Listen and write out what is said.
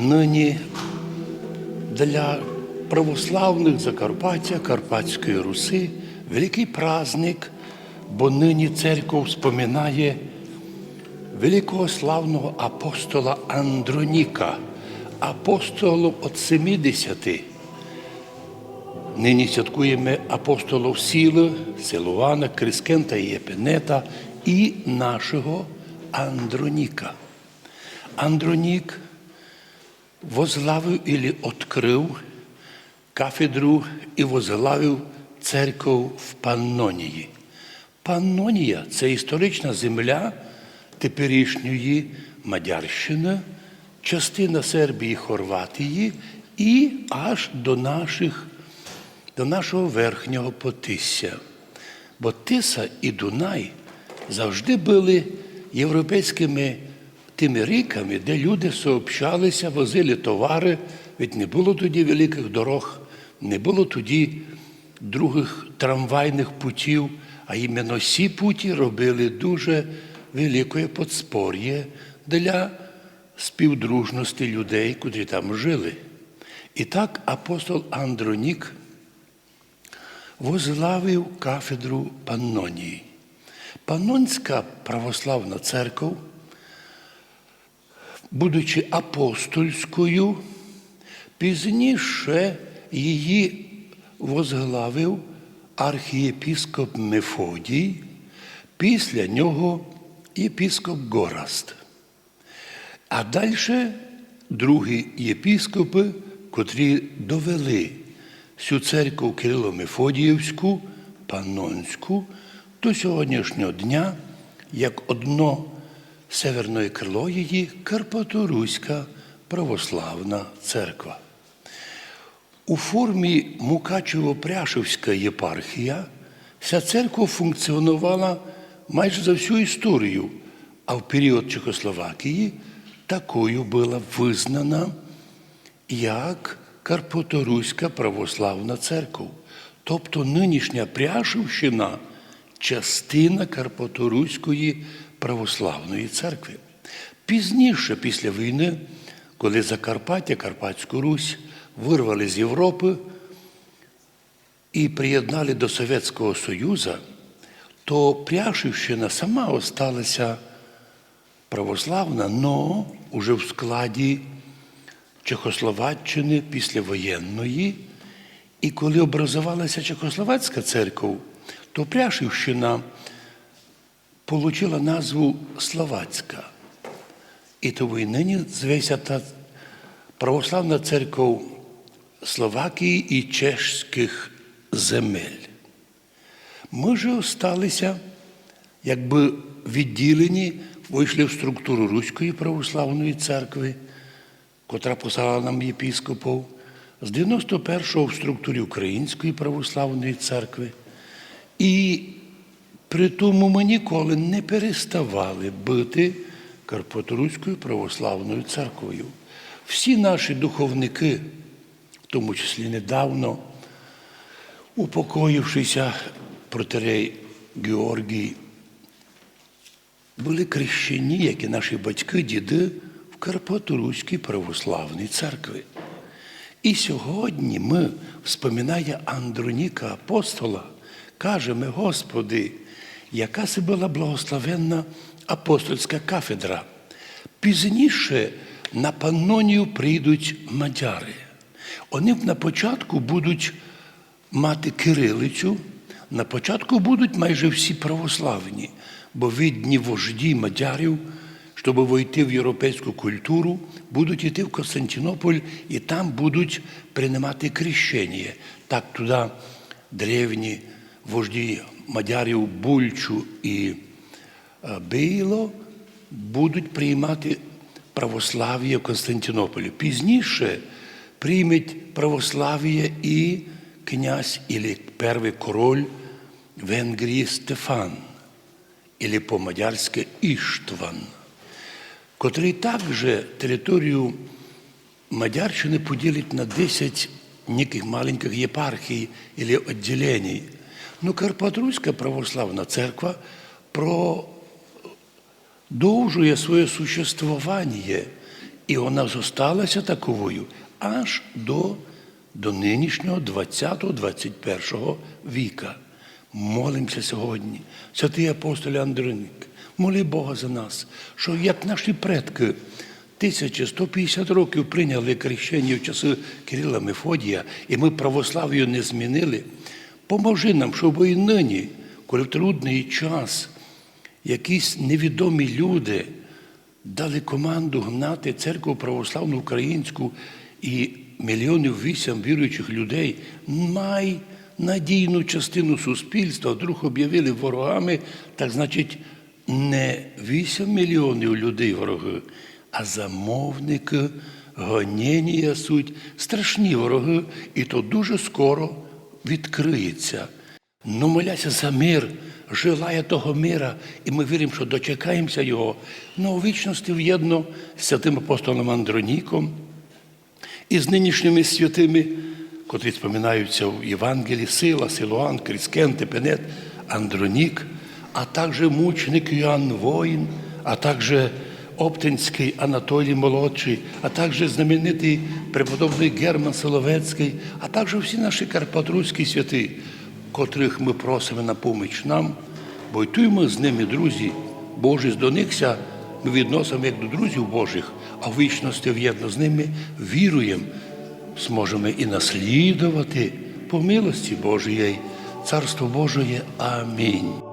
нині для православних Закарпаття, Карпатської Руси великий праздник, бо нині церква споминає великого славного апостола Андроніка, апостолів от 70. Нині святкуємо апостолів Сіли, Силуана, Крискента і Єпенета і нашого Андроніка. Андронік возглавив і відкрив кафедру і возглавив церкву в Паннонії. Паннонія це історична земля теперішньої Мадярщини, частина Сербії, Хорватії і аж до, наших, до нашого верхнього Потисся. Бо Тиса і Дунай завжди були європейськими тими ріками, де люди сообщалися, возили товари, ведь не було тоді великих дорог, не було тоді других трамвайних путів, а іменно сі путі робили дуже велике подспор'я для співдружності людей, котрі там жили. І так апостол Андронік возглавив кафедру Паннонії. Паннонська православна церква, будучи апостольською, пізніше її возглавив архієпіскоп Мефодій, після нього єпіскоп Гораст. А далі другі єпіскопи, котрі довели всю церкву Кирило-Мефодіївську, Паннонську до сьогоднішнього дня, як одно северної крило її Карпаторуська православна церква. У формі Мукачево-Пряшевська єпархія вся церква функціонувала майже за всю історію, а в період Чехословакії такою була визнана як Карпаторуська православна церква. Тобто нинішня Пряшівщина частина Карпаторуської православної церкви. Пізніше, після війни, коли Закарпаття, Карпатську Русь вирвали з Європи і приєднали до Совєтського Союзу, то Пряшівщина сама осталася православна, но уже в складі Чехословаччини післявоєнної. І коли образувалася Чехословацька церква, то Пряшівщина отримала назву Словацька. І тому і нині зветься та православна церква Словакії і чешських земель. Ми ж осталися, якби відділені, вийшли в структуру Руської православної церкви, котра послала нам єпіскопів, з 91-го в структурі Української православної церкви. І при тому ми ніколи не переставали бути Карпаторуською православною церквою. Всі наші духовники, в тому числі недавно, упокоївшися протерей Георгій, були крещені, як і наші батьки, діди, в Карпаторуській православній церкві. І сьогодні ми, вспоминає Андроніка апостола, кажемо, Господи, яка це була благословенна апостольська кафедра. Пізніше на Паннонію прийдуть мадяри. Вони на початку будуть мати кирилицю, на початку будуть майже всі православні, бо видні вожді мадярів, щоб войти в європейську культуру, будуть йти в Константинополь і там будуть приймати крещення. Так туди древні вожді мадярів Бульчу і е, Бийло будуть приймати православ'я в Константинополі. Пізніше прийметь православ'я і князь, і перший король Венгрії Стефан, і по-мадярськи Іштван, котрий також територію Мадярщини поділить на 10 неких маленьких єпархій або відділень. Ну, Карпатруська православна церква продовжує своє существування І вона зосталася таковою аж до, до нинішнього 20-21 віка. Молимося сьогодні, святий апостол Андроник, моли Бога за нас, що як наші предки 1150 років прийняли крещення в часи Кирила Мефодія, і ми православ'ю не змінили. Поможи нам, щоб і нині, коли в трудний час якісь невідомі люди дали команду гнати церкву православну українську і мільйонів вісім віруючих людей, май надійну частину суспільства вдруг об'явили ворогами, так значить, не 8 мільйонів людей вороги, а замовники, гоніння суть, страшні вороги, і то дуже скоро відкриється. Ну, моляся за мир, желає того мира, і ми віримо, що дочекаємося його. Ну, у вічності в'єдно з святим апостолом Андроніком і з нинішніми святими, котрі споминаються в Євангелії, Сила, Силуан, Кріскен, Тепенет, Андронік, а також мученик Йоанн Воїн, а також Оптинський Анатолій Молодший, а також знаменитий преподобний Герман Соловецький, а також всі наші карпатруські святи, котрих ми просимо на поміч нам, бо й туємо з ними, друзі, Божі до никся ми відносимо як до друзів Божих, а в вічності в'єдно з ними віруємо, зможемо і наслідувати по милості Божої, Царство Божої. Амінь.